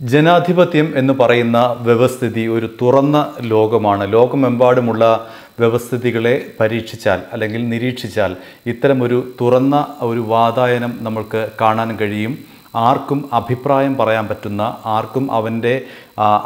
ജനാധിപത്യം എന്ന് പറയുന്ന വ്യവസ്ഥിതി ഒരു തുറന്ന ലോകമാണ്. ലോകമെമ്പാടുമുള്ള വ്യവസ്ഥിതികളെ പരീക്ഷിച്ചാൽ അല്ലെങ്കിൽ നിരീക്ഷിച്ചാൽ ഇത്തരമൊരു തുറന്ന ഒരു വാതായനം നമ്മൾക്ക് കാണാൻ കഴിയും. ആർക്കും അഭിപ്രായം പറയാൻ പറ്റുന്ന ആർക്കും അവന്റെ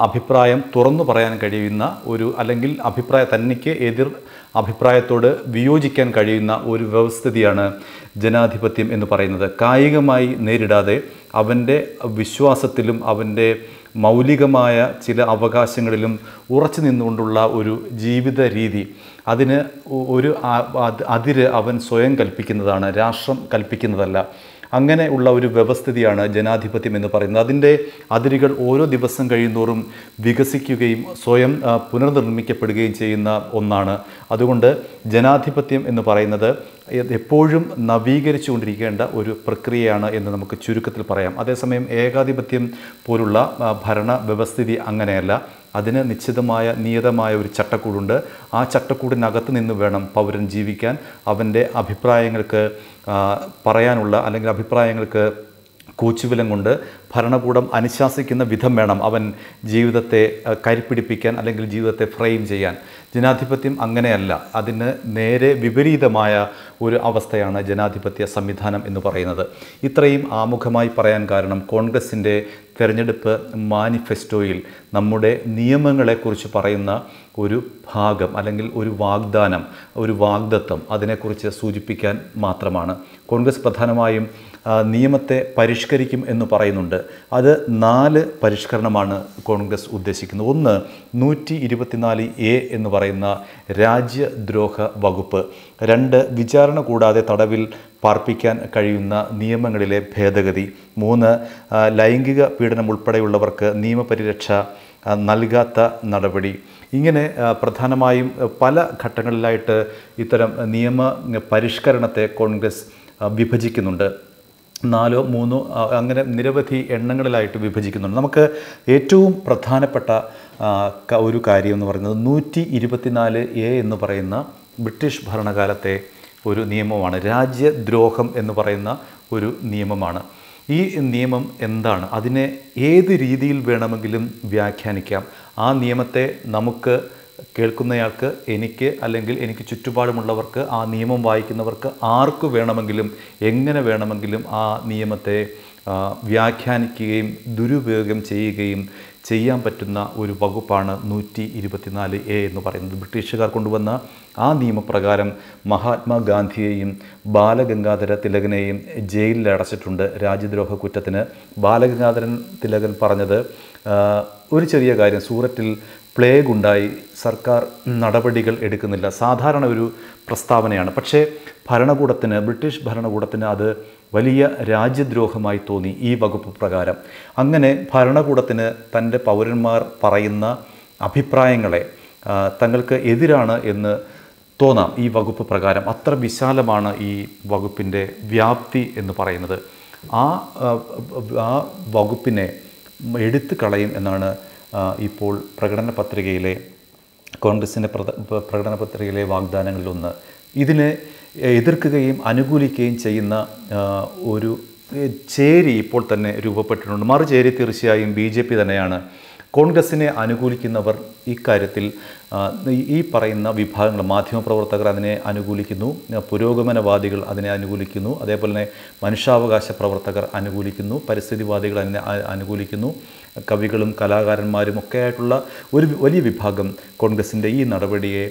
അഭിപ്രായം തുറന്നു പറയാൻ കഴിയുന്ന ഒരു അല്ലെങ്കിൽ അഭിപ്രായ തന്നിക്ക് എതിർ അഭിപ്രായത്തോട് വിയോജിക്കാൻ കഴിയുന്ന ഒരു വ്യവസ്ഥിതിയാണ് ജനാധിപത്യം എന്ന് പറയുന്നത്. കായികമായി നേരിടാതെ അവന്റെ വിശ്വാസത്തിലും അവന്റെ മൗലികമായ ചില അവകാശങ്ങളിലും ഉറച്ചു നിന്നുകൊണ്ടുള്ള ഒരു ജീവിത രീതി അതിന് ഒരു അതിര് അവൻ സ്വയം കൽപ്പിക്കുന്നതാണ്. രാഷ്ട്രം കൽപ്പിക്കുന്നതല്ല. അങ്ങനെ ഉള്ള ഒരു വ്യവസ്ഥിതിയാണ് ജനാധിപത്യം എന്ന് പറയുന്നത്. അതിന്റെ അതിരുകൾ ഓരോ ദിവസം കഴിയുന്തോറും വികസിക്കുകയും സ്വയം പുനർനിർമ്മിക്കപ്പെടുകയും ചെയ്യുന്ന ഒന്നാണ്. അതുകൊണ്ട് ജനാധിപത്യം എന്ന് പറയുന്നത് എപ്പോഴും നവീകരിച്ചുകൊണ്ടിരിക്കേണ്ട ഒരു പ്രക്രിയയാണ് എന്ന് നമുക്ക് ചുരുക്കത്തിൽ പറയാം. അതേസമയം ഏകാധിപത്യം പോലുള്ള ഭരണ വ്യവസ്ഥിതി അങ്ങനെയല്ല. അതിന് നിശ്ചിതമായ നിയതമായ ഒരു ചട്ടക്കൂടുണ്ട്. ആ ചട്ടക്കൂടിനകത്ത് നിന്ന് വേണം പൗരൻ ജീവിക്കാൻ. അവന്റെ അഭിപ്രായങ്ങൾക്ക് പറയാനുള്ള അല്ലെങ്കിൽ അഭിപ്രായങ്ങൾക്ക് കൂച്ചുവിലം കൊണ്ട് ഭരണകൂടം അനുശാസിക്കുന്ന വിധം വേണം അവൻ ജീവിതത്തെ കരിപ്പിടിപ്പിക്കാൻ അല്ലെങ്കിൽ ജീവിതത്തെ ഫ്രെയിം ചെയ്യാൻ. ജനാധിപത്യം അങ്ങനെയല്ല. അതിന് നേരെ വിപരീതമായ ഒരു അവസ്ഥയാണ് ജനാധിപത്യ സംവിധാനം എന്ന് പറയുന്നത്. ഇത്രയും ആമുഖമായി പറയാൻ കാരണം കോൺഗ്രസിന്റെ തെരഞ്ഞെടുപ്പ് മാനിഫെസ്റ്റോയിൽ നമ്മുടെ നിയമങ്ങളെക്കുറിച്ച് പറയുന്ന ഒരു ഭാഗം അല്ലെങ്കിൽ ഒരു വാഗ്ദാനം ഒരു വാഗ്ദത്വം അതിനെക്കുറിച്ച് സൂചിപ്പിക്കാൻ മാത്രമാണ്. കോൺഗ്രസ് പ്രധാനമായും നിയമത്തെ പരിഷ്കരിക്കും എന്ന് പറയുന്നുണ്ട്. അത് നാല് പരിഷ്കരണമാണ് കോൺഗ്രസ് ഉദ്ദേശിക്കുന്നത്. ഒന്ന് നൂറ്റി ഇരുപത്തിനാല് എ എന്ന് പറയുന്ന രാജ്യദ്രോഹ വകുപ്പ്. രണ്ട് വിചാരണ കൂടാതെ തടവിൽ പാർപ്പിക്കാൻ കഴിയുന്ന നിയമങ്ങളിലെ ഭേദഗതി. മൂന്ന് ലൈംഗിക പീഡനം ഉൾപ്പെടെയുള്ളവർക്ക് നിയമപരിരക്ഷ നൽകാത്ത നടപടി. ഇങ്ങനെ പ്രധാനമായും പല ഘട്ടങ്ങളിലായിട്ട് ഇത്തരം നിയമ പരിഷ്കരണത്തെ കോൺഗ്രസ് വിഭജിക്കുന്നുണ്ട്. നാലോ മൂന്നോ അങ്ങനെ നിരവധി എണ്ണങ്ങളിലായിട്ട് വിഭജിക്കുന്നുണ്ട്. നമുക്ക് ഏറ്റവും പ്രധാനപ്പെട്ട ഒരു കാര്യം എന്ന് പറയുന്നത് നൂറ്റി ഇരുപത്തിനാല് എ എന്ന് പറയുന്ന ബ്രിട്ടീഷ് ഭരണകാലത്തെ ഒരു നിയമമാണ്. രാജ്യദ്രോഹം എന്ന് പറയുന്ന ഒരു നിയമമാണ്. ഈ നിയമം എന്താണ്? അതിനെ ഏത് രീതിയിൽ വേണമെങ്കിലും വ്യാഖ്യാനിക്കാം? ആ നിയമത്തെ നമുക്ക് കേൾക്കുന്നയാൾക്ക് എനിക്ക് അല്ലെങ്കിൽ എനിക്ക് ചുറ്റുപാടുമുള്ളവർക്ക് ആ നിയമം വായിക്കുന്നവർക്ക് ആർക്ക് വേണമെങ്കിലും എങ്ങനെ വേണമെങ്കിലും ആ നിയമത്തെ വ്യാഖ്യാനിക്കുകയും ദുരുപയോഗം ചെയ്യുകയും ചെയ്യാൻ പറ്റുന്ന ഒരു വകുപ്പാണ് നൂറ്റി ഇരുപത്തിനാല് എ എന്ന് പറയുന്നത്. ബ്രിട്ടീഷുകാർ കൊണ്ടുവന്ന ആ നിയമപ്രകാരം മഹാത്മാഗാന്ധിയെയും ബാലഗംഗാധര തിലകനെയും ജയിലിൽ അടച്ചിട്ടുണ്ട്. രാജ്യദ്രോഹ കുറ്റത്തിന് ബാലഗംഗാധരൻ തിലകൻ പറഞ്ഞത് ഒരു ചെറിയ കാര്യം സൂററ്റിൽ പ്ലേഗ് ഉണ്ടായി സർക്കാർ നടപടികൾ എടുക്കുന്നില്ല. സാധാരണ ഒരു പ്രസ്താവനയാണ്. പക്ഷേ ഭരണകൂടത്തിന് ബ്രിട്ടീഷ് ഭരണകൂടത്തിന് അത് വലിയ രാജ്യദ്രോഹമായി തോന്നി ഈ വകുപ്പ് പ്രകാരം. അങ്ങനെ ഭരണകൂടത്തിന് തന്റെ പൗരന്മാർ പറയുന്ന അഭിപ്രായങ്ങളെ തങ്ങൾക്ക് എതിരാണ് എന്ന് തോന്നാം ഈ വകുപ്പ് പ്രകാരം. അത്ര വിശാലമാണ് ഈ വകുപ്പിന്റെ വ്യാപ്തി എന്ന് പറയുന്നത്. ആ ആ, വകുപ്പിനെ എടുത്തു കളയും എന്നാണ് ഇപ്പോൾ പ്രകടന പത്രികയിലെ കോൺഗ്രസിന്റെ പ്രകടന പത്രികയിലെ വാഗ്ദാനങ്ങളിലൊന്ന്. ഇതിനെ എതിർക്കുകയും അനുകൂലിക്കുകയും ചെയ്യുന്ന ഒരു ചേരി ഇപ്പോൾ തന്നെ രൂപപ്പെട്ടിട്ടുണ്ട്. മറുചേരി തീർച്ചയായും ബി ജെ പി തന്നെയാണ്. കോൺഗ്രസിനെ അനുകൂലിക്കുന്നവർ ഇക്കാര്യത്തിൽ ഈ- പറയുന്ന വിഭാഗങ്ങൾ മാധ്യമപ്രവർത്തകർ അതിനെ അനുകൂലിക്കുന്നു പുരോഗമനവാദികൾ അതിനെ അനുകൂലിക്കുന്നു അതേപോലെ തന്നെ മനുഷ്യാവകാശ പ്രവർത്തകർ അനുകൂലിക്കുന്നു പരിസ്ഥിതിവാദികൾ അതിനെ അനുകൂലിക്കുന്നു കവികളും കലാകാരന്മാരും ഒക്കെ ആയിട്ടുള്ള ഒരു വലിയ വിഭാഗം കോൺഗ്രസിന്റെ ഈ നടപടിയെ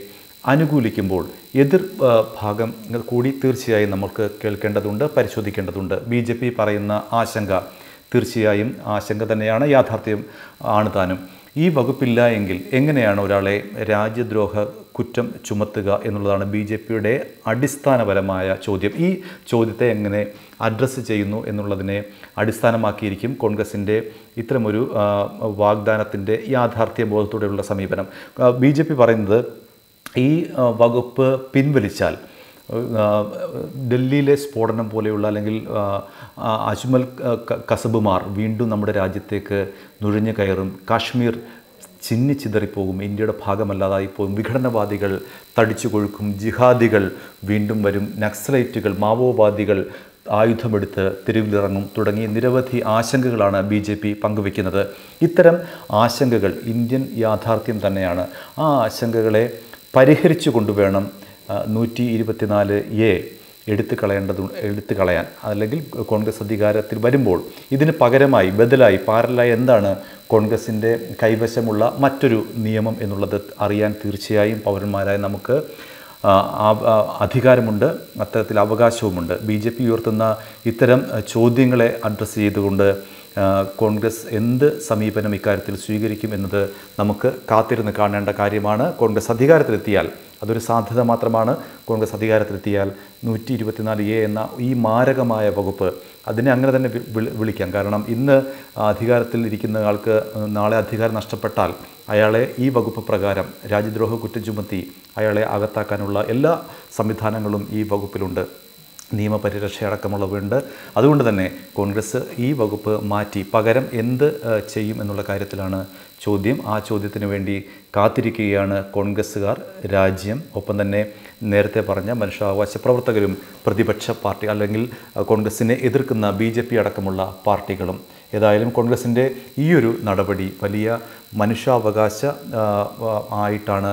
അനുകൂലിക്കുമ്പോൾ എതിർ ഭാഗം കൂടി തീർച്ചയായും നമുക്ക് കേൾക്കേണ്ടതുണ്ട് പരിശോധിക്കേണ്ടതുണ്ട്. ബി പറയുന്ന ആശങ്ക തീർച്ചയായും ആശങ്ക തന്നെയാണ് യാഥാർത്ഥ്യം ആണ് താനും. ഈ വകുപ്പില്ല എങ്കിൽ എങ്ങനെയാണ് ഒരാളെ രാജ്യദ്രോഹ കുറ്റം ചുമത്തുക എന്നുള്ളതാണ് ബി ജെ പിയുടെ അടിസ്ഥാനപരമായ ചോദ്യം. ഈ ചോദ്യത്തെ എങ്ങനെ അഡ്രസ്സ് ചെയ്യുന്നു എന്നുള്ളതിനെ അടിസ്ഥാനമാക്കിയിരിക്കും കോൺഗ്രസിന്റെ ഇത്തരമൊരു വാഗ്ദാനത്തിന്റെ യാഥാർത്ഥ്യ ബോധത്തോടെയുള്ള സമീപനം. ബി ജെ പി പറയുന്നത് ഈ വകുപ്പ് പിൻവലിച്ചാൽ ഡൽഹിയിലെ സ്ഫോടനം പോലെയുള്ള അല്ലെങ്കിൽ അജ്മൽ കസബുമാർ വീണ്ടും നമ്മുടെ രാജ്യത്തേക്ക് നുഴഞ്ഞു കയറും. കാശ്മീർ ചിന്നിച്ചിതറിപ്പോകും ഇന്ത്യയുടെ ഭാഗമല്ലാതായി പോകും വിഘടനവാദികൾ തടിച്ചു കൊഴുക്കും. ജിഹാദികൾ വീണ്ടും വരും. നക്സലൈറ്റുകൾ മാവോവാദികൾ ആയുധമെടുത്ത് തെരുവിലിറങ്ങും തുടങ്ങി നിരവധി ആശങ്കകളാണ് ബി ജെ പി പങ്കുവയ്ക്കുന്നത് ഇത്തരം ആശങ്കകൾ ഇന്ത്യൻ യാഥാർത്ഥ്യം തന്നെയാണ്. ആ ആശങ്കകളെ പരിഹരിച്ചു കൊണ്ടുവേണം നൂറ്റി ഇരുപത്തിനാല് എ എടുത്തു കളയേണ്ടത് എടുത്തു കളയാൻ. അല്ലെങ്കിൽ കോൺഗ്രസ് അധികാരത്തിൽ വരുമ്പോൾ ഇതിന് പകരമായി ബദലായി പാരലായി എന്താണ് കോൺഗ്രസിന്റെ കൈവശമുള്ള മറ്റൊരു നിയമം എന്നുള്ളത് അറിയാൻ തീർച്ചയായും പൗരന്മാരായ നമുക്ക് അധികാരമുണ്ട് അത്തരത്തിൽ അവകാശവുമുണ്ട്. ബി ജെ പി ഉയർത്തുന്ന ഇത്തരം ചോദ്യങ്ങളെ അഡ്രസ്സ് ചെയ്തുകൊണ്ട് കോൺഗ്രസ് എന്ത് സമീപനം ഇക്കാര്യത്തിൽ സ്വീകരിക്കും എന്നത് നമുക്ക് കാത്തിരുന്ന് കാണേണ്ട കാര്യമാണ്. കോൺഗ്രസ് അധികാരത്തിലെത്തിയാൽ അതൊരു സാധ്യത മാത്രമാണ്. കോൺഗ്രസ് അധികാരത്തിലെത്തിയാൽ നൂറ്റി ഇരുപത്തിനാല് എ എന്ന ഈ മാരകമായ വകുപ്പ് അതിനെ അങ്ങനെ തന്നെ വിളിക്കാം. കാരണം ഇന്ന് അധികാരത്തിൽ ഇരിക്കുന്ന ആൾക്ക് നാളെ അധികാരം നഷ്ടപ്പെട്ടാൽ അയാളെ ഈ വകുപ്പ് പ്രകാരം രാജ്യദ്രോഹ കുറ്റം ചുമത്തി അയാളെ അകത്താക്കാനുള്ള എല്ലാ സംവിധാനങ്ങളും ഈ വകുപ്പിലുണ്ട്. നിയമപരിരക്ഷയടക്കമുള്ളവയുണ്ട് അതുകൊണ്ട് തന്നെ കോൺഗ്രസ് ഈ വകുപ്പ് മാറ്റി പകരം എന്ത് ചെയ്യും എന്നുള്ള കാര്യത്തിലാണ് ചോദ്യം. ആ ചോദ്യത്തിന് വേണ്ടി കാത്തിരിക്കുകയാണ് കോൺഗ്രസ്സുകാർ. രാജ്യം ഒപ്പം തന്നെ നേരത്തെ പറഞ്ഞ മനുഷ്യാവകാശ പ്രവർത്തകരും പ്രതിപക്ഷ പാർട്ടി അല്ലെങ്കിൽ കോൺഗ്രസിനെ എതിർക്കുന്ന ബി അടക്കമുള്ള പാർട്ടികളും. ഏതായാലും കോൺഗ്രസിന്റെ ഈയൊരു നടപടി വലിയ മനുഷ്യാവകാശ ആയിട്ടാണ്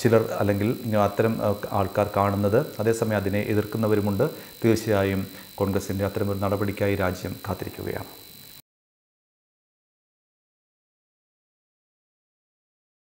ചിലർ അല്ലെങ്കിൽ അത്തരം ആൾക്കാർ കാണുന്നത്. അതേസമയം അതിനെ എതിർക്കുന്നവരുമുണ്ട്. തീർച്ചയായും കോൺഗ്രസിന്റെ അത്തരമൊരു നടപടിക്കായി രാജ്യം കാത്തിരിക്കുകയാണ്.